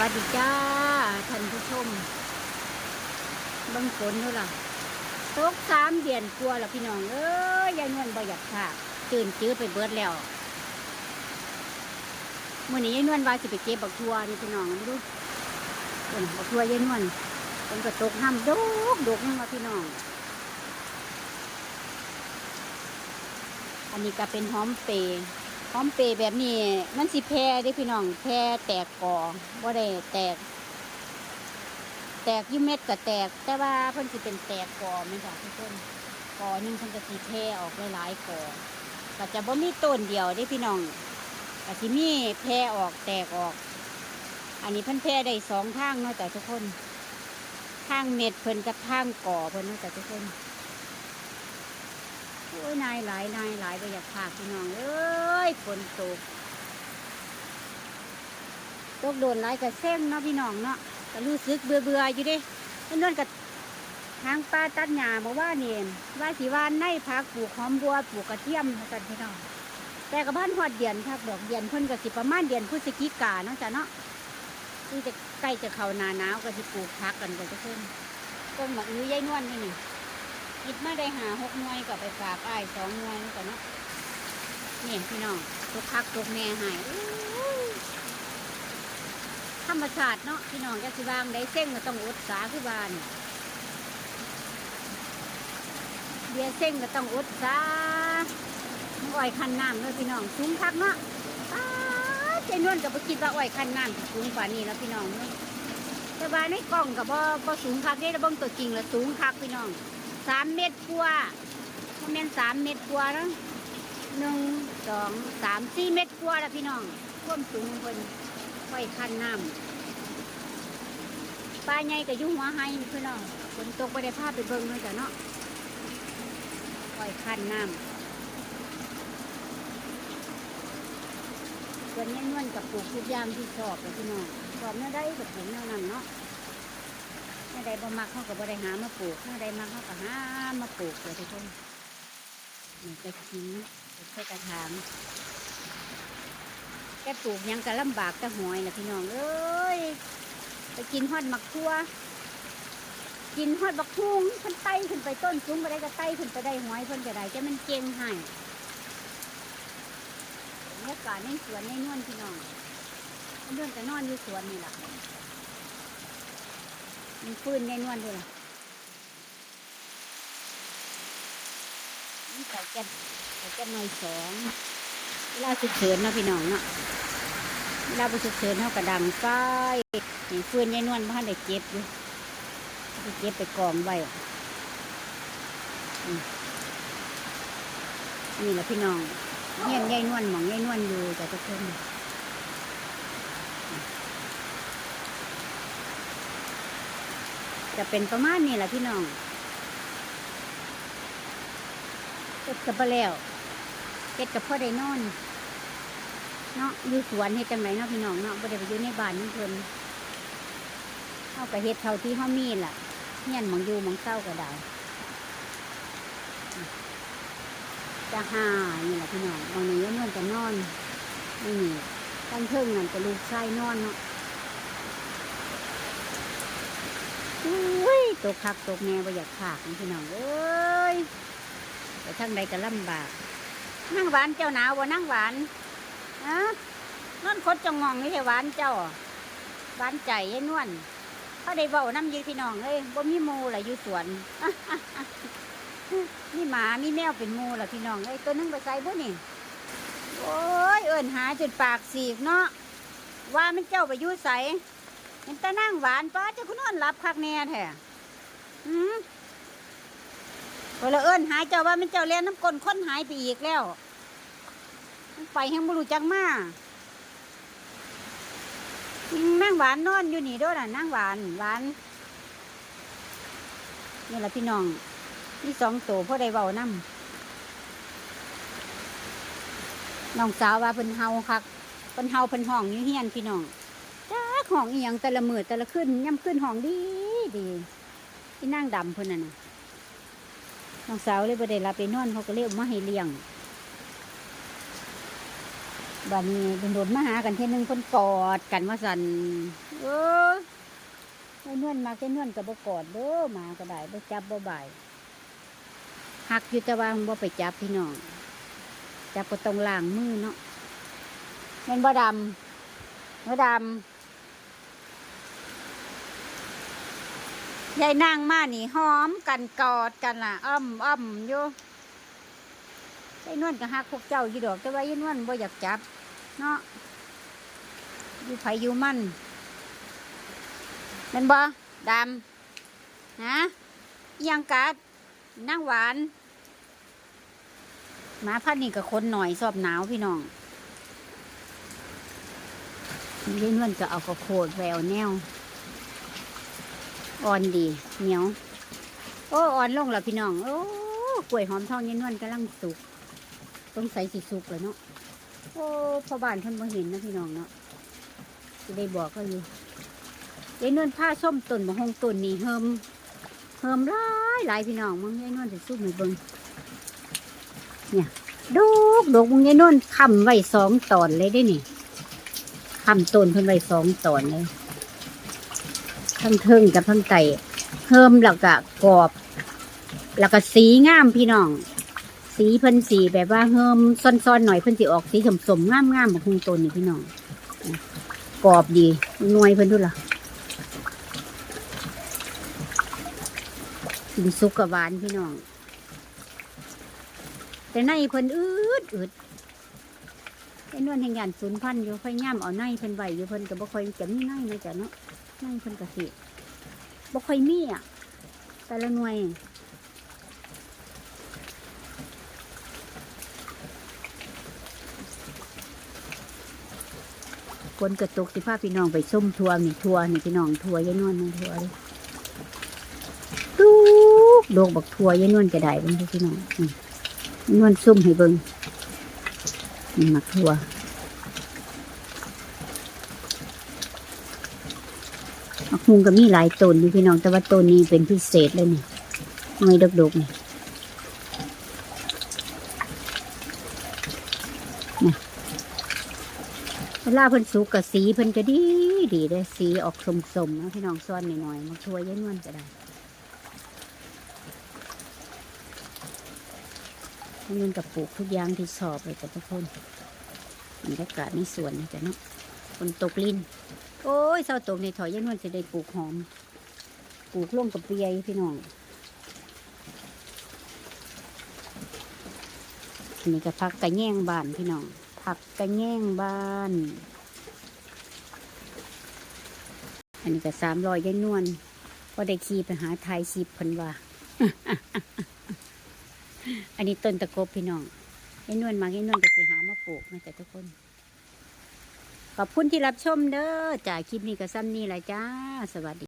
วัสดีจ้าท่านผู้ชมบังฝนด้วยล่ะตกสามเดือนกลัวล้วพี่น้องเอ้ยยายนวลบ่อยากค่ะตื่นจื้อไปเบิดแล้วมื่อนี้ยายนวลว่าสิไปเก็บบักทัวนี่พี่น้องไม่รู้เอิ้นบักทัวยายนวลเป็นก็ตกห้ามดกดกนี่มาพี่น้อง อันนี้ก็เป็นหอมเปรย์ หอมเปรย์แบบนี้ มันสิแพร่ได้พี่น้องแพร่แตกกอว่าได้แตก แตกยุ่เม็ดก็แตก แต่ว่าเพิ่นสิเป็นแตกกอไหมคะทุกคนกอหนึงเพิ่นก็สิแพร่ออกหลายๆกอก็จะบ่มีต้นเดียวได้พี่น้องก็สิมีแพร่ออกแตกออก อันนี้เพิ่นแพร่ได้สองทางเนาะแต่ทุกคนทางเม็ดเพิ่นกับทางกอเพิ่นเนาะแต่ทุกคน โอ้ยนายหลายนายหลายไปอยากพากพี่น้องเอ้ยฝนตกตกโดนหลายกับเส้นเนาะพี่น้องเนาะก็รู้สึกเบื่อเบื่ออยู่เด้ไอ้นวลกับทางป้าตัดหญ้าบอกว่าเนี่ว่าสิวานในพักปลูกหอมบัวปลูกกระเทียมกันพี่น้องแต่กับบ้านหอดเดียนพักดอกเดียนเพิ่นก็สิประมาณเดียนพฤศจิกาเนาะจ้ะเนาะที่จะใกล้จะเข้านาหนาวก็สิปลูกพักกันก็จะเพิ่นต้นหมากอื้อยายนวลนี่นี่ คิดมาได้หาหกหน่วยกับไปฝากไอ้สองหน่วยก่อนเนาะเนี่ยพี่น้องทุกคักทุกแม่หายธรรมชาติเนาะพี่น้องจะสิวางได้เส้งก็ต้องอดสาคือบ้านเบียเส้งก็ต้องอดสาอ้อยคันน้ำเนาะพี่น้องสูงคักเนาะเจนวนกับไปคิดว่าอ้อยคันน้ำสูงกว่านี้แล้วพี่น้องเนาะแต่ว่าในกล่องกับบ่บ่สูงคักได้แต่เบิ่งตัวจริงแล้วสูงคักพี่น้อง สามเม็ดกว่าประมาณสามเม็ดกว่าแล้วหนึ่งสองสามสี่เม็ดกว่าแล้วพี่น้องท่วมสูงเพิ่นค่อยคันน้ำปลาใหญ่กับยุ่งหัวไห้นี่พี่น้องฝนตกไปได้ภาพไปเบิ่งเลยจ้ะเนาะค่อยคันน้ำส่วนนี้นวลกับปลูกทุกอย่างที่ชอบเลยพี่น้องชอบเนื้อได้กับปลูกเนื้อนั่นเนาะ เมื่อใดบ่มักเขาก็บ่ได้หามาปลูกเมื่อใดมักเขาก็หามาปลูกเลยทุกคนนี่กระชิงใส่กระถางแกปลูกยังก็ลำบากแต่หอยนะพี่น้องเอ้ยไปกินฮอดมักทั่ว กินฮอดบักทุ่งเพิ่นไต่ขึ้นไปต้นสูงไปได้ก็ไต่ขึ้นไปได้หอยเพิ่นก็ได้จะมันเก่งให้บรรยากาศในสวนในนวลพี่น้องเรื่องจะนอนอยู่สวนนี่แหละ มีปืนในนวลด้วยล่ะนี่ใส่แก๊สใส่แก๊สหน่อยสองเวลาฉุกเฉินเนาะพี่น้องเนาะเวลาไปฉุกเฉินเขากระดังไฟนี่ปืนในนวลบ้านได้เก็บอยู่ไปเก็บไปกองไว้อืมนี่แหละพี่น้องเงี้ยยายนวลหมองยายนวลอยู่แต่ทุกคน จะเป็นประมาณนี้แหละพี่น้องเก็ดกับไปแล้วเก็ดกับพ่อได้นอนเนาะอยู่สวนเฮ็ดจังไรเนาะพี่น้องเนาะบ่ได้ไปอยู่ในบ้านนี่เพิ่นเฮาก็เฮ็ดเท่าที่เฮามีล่ะเฮียนหมองอยู่หมองเศร้าก็ได้จะหานี่แหละพี่น้องบางนี้ยนวลจะนอนนี่ตั้งเทิงนั่นจะลูกชายนอนเนาะ อุ้ยตกคักตกแน่บ่อยากขากพี่น้องเอ้ยแต่ทั้งใดก็ลำบาก นั่งหวานเจ้าหนาวบ่นั่งหวานอะนอนคดจะงองนี่ใช่หวานเจ้าหวานใจยายนวลเขาได้เบาน้ำยีพี่น้องเอ้ยบ่มีมูล่ะอยู่สวนมีหมามีแมวเป็นมูล่ะพี่น้องเอ้ยตัวนึงไปใส่บ่นี่โอ้ยเอิ้นหาจนปากสีกเนาะว่ามันเจ้าไปยู่ใส เห็นต่นั่งหวานป้าจ้าคุณนอนรับคักแน่แท้อืมพอละเอิญหายเจ้าว่ามันเจ้าเลี้ยนน้ำก้นค้นหายไปอีกแล้ว มันไปแห้งบุรุจักมานั่งหวานนอนอยู่นี่ด้วยน่ะนั่งหวานหวานนี่แหละพี่น้องนี่สองตัวพ่อได้เบาน้ำน้องสาวว่าเพิ่นเฮาคักเพิ่นเฮาเพิ่นห้องอยู่เฮียนพี่น้อง จ้าห้องอีหยังแต่ละมือแต่ละขึ้นย่ำขึ้นห้องดีดีที่นั่งดำเพิ่นน่ะนะน้องสาวเลยบ่ได้ลาไปนอนเขาก็เรียกมาให้เลี้ยงบัดนี้เป็นโดดมาหากันเที่หนึงคนกอดกันว่าสันเออไอ้นวลมาแค่นวลกับบ่กอดเด้อมาก็ได้บ่จับบ่บ่ายหักอยู่แต่ว่าบ่ไปจับพี่น้องจับก็ต้องล้างมือเนาะแม่นบ่ดำบ่ดำ ยายนางมานี่หอมกันกอดกันล่ะอ้อมอ้อมอยู่ไอ้นวลก็หักพวกเจ้าอยู่ดอกแต่ว่าไอ้นวลบ่อยากจับ เนาะอยู่ไผอยู่มันเป็นบ่ดำนะยังกัดนั่งหวานหมาพันนี่กับคนหน่อยชอบหนาวพี่น้องเล่นวันก็เอากระโคดแววแนว อ่อนดี เหนียว โอ้ อ่อนลงแล้วพี่น้อง โอ้กล้วยหอมทองเย็นวันกำลังสุกต้องใส่สีสุกเลยเนาะ โอ้พอบ้านเพิ่นบ่เห็นนะพี่น้องเนาะจะได้บอกก็อยู่ยายนวลผ้าส้มต้นมะฮงต้นนี่เฮิมเฮิมหลายหลายพี่น้องมึงยายนวลจะสู้มือเบิงเนี่ยดกดกมึงยายนวลคำไว้สองตอนเลยได้นี่คำต้นเพิ่นไว้สองตอนเลย ทั้งเทิงกับทั้งไตเฮิมแล้วก็กรอบ แล้วก็สีงามพี่น้อง สีเพิ่นสีแบบว่าเฮิมซ้อนๆหน่อยเพิ่นสิออกสีสมๆงามๆบักฮุงต้นนี่พี่น้องกรอบดีหน่วยเพิ่นดูล่ะกินสุกกับหวานพี่น้อง แต่ในเพิ่นอืดอืดไอ้นวลแห่งยานศูนย์พันอยู่พยายามเอาในเพิ่นไหวอยู่เพิ่นก็บ่ค่อยจะมีในนะจ๊ะเนาะ ในเพิ่นก็สิบ่ค่อยมีอะ แต่ละหน่วยฝนกระตกสิพาพี่น้องไปส้มทัวนี่ทัวนี่พี่น้องทัวยายนวลมันทัวเลยตุ๊กโดกบักทัวยายนวลก็ได้เบิ่งพี่น้องนี่ยายนวลซุ่มให้เบิ่งนี่มักทัว มักฮุงก็มีหลายต้นอยู่พี่น้องแต่ว่าต้นนี้เป็นพิเศษเลยนี่ไม่ดกๆนี่เวลาเพิ่นสุกกับสีเพิ่นจะดีดีเลยสีออกสมๆนะพี่น้องซ้อนหน่อยๆมาช่วยยายนวลก็ได้ยายนกับปลูกทุกอย่างที่ชอบเลยจ้ะทุกคนบรรยากาศในสวนนะจ๊ะเนาะฝนตกลิ้น โอ้ยเศร้าตกในถอยยายนวลจะได้ปลูกหอม ปลูกร่วมกับเปียพี่น้องอันนี่ก็พักกระแย่งบ้านพี่น้องผักกระแง่งบ้าน อันนี้ก็สามรอยยายนวลก็ได้ขี่ไปหาไทยชีพพันว่า อันนี้ต้นตะกบพี่น้องยายนวลมายายนวลก็สิหามาปลูกนะจ๊ะทุกคน ขอบคุณที่รับชมเด้อจากคลิปนี้ก็ซ้ำนี่แหละจ้า สวัสดี